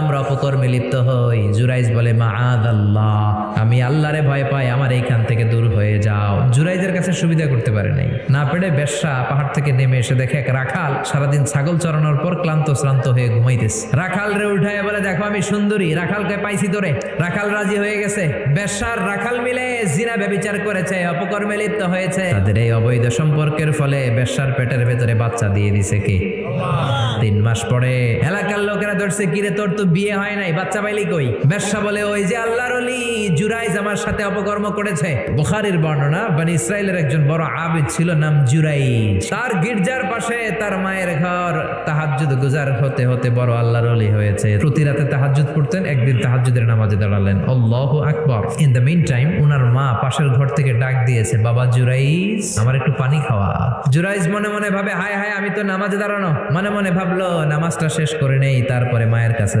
আমরা অপকর্মে লিপ্ত হই। জুরাইজ বলে মা আদ আল্লাহ আমি আল্লাহরে ভয় পাই, আমার এইখান থেকে দূর হয়ে যাও। জুরাইজের কাছে সুবিধা করতে পারে নাই। না পেরে বেশ্যা পাহাড় থেকে নেমে এসে দেখে এক রাখাল সারাদিন ছাগল চড়ানোর পর ক্লান্ত, শ্রান্ত হয়ে ঘুমাইতেছে। রাখাল রে উঠায় বলে, দেখো আমি সুন্দরী, রাখালকে পাইছি তোরে। রাখাল রাজি হয়ে গেছে। বেশ্যার রাখাল মিলে জিনা ব্যবিচার করেছে, অপকর্মে লিপ্ত হয়েছে। তাদের এই অবৈধ সম্পর্কের ফলে বেশ্যার পেটের ভেতরে বাচ্চা দিয়ে দিছে কে? তিন মাস পরে, এলাকার লোকেরা ধরছে, কিরে, তোর তো বিয়ে হয় নাই, বাচ্চা পাইলি কই? ব্যবসা বলে, ওই যে আল্লাহর অলি জুরাইজ আমার সাথে অপকর্ম করেছে। বুখারীর বর্ণনা, বানি ইসরায়েলের একজন বড় আবিদ ছিল, নাম জুরাইজ। তার গির্জার পাশে তার মায়ের ঘর, তাহাজ্জুদ গুজার হতে হতে বড় আল্লাহর অলি হয়েছে। প্রতি রাতে তাহাজ্জুদ পড়তেন, একদিন তাহাজ্জুদের নামাজে দাঁড়ালেন। আল্লাহু আকবার। ইন দ্য মিন টাইম উনার মা পাশের ঘর থেকে ডাক দিয়েছে, বাবা জুরাইজ, আমার একটু পানি খাওয়া। জুরাইজ মনে মনে ভাবে, হায় হায়, আমি তো নামাজে দাঁড়ানো। মনে মনে ভাবলো নামাজটা শেষ করে নেই তারপরে মায়ের কাছে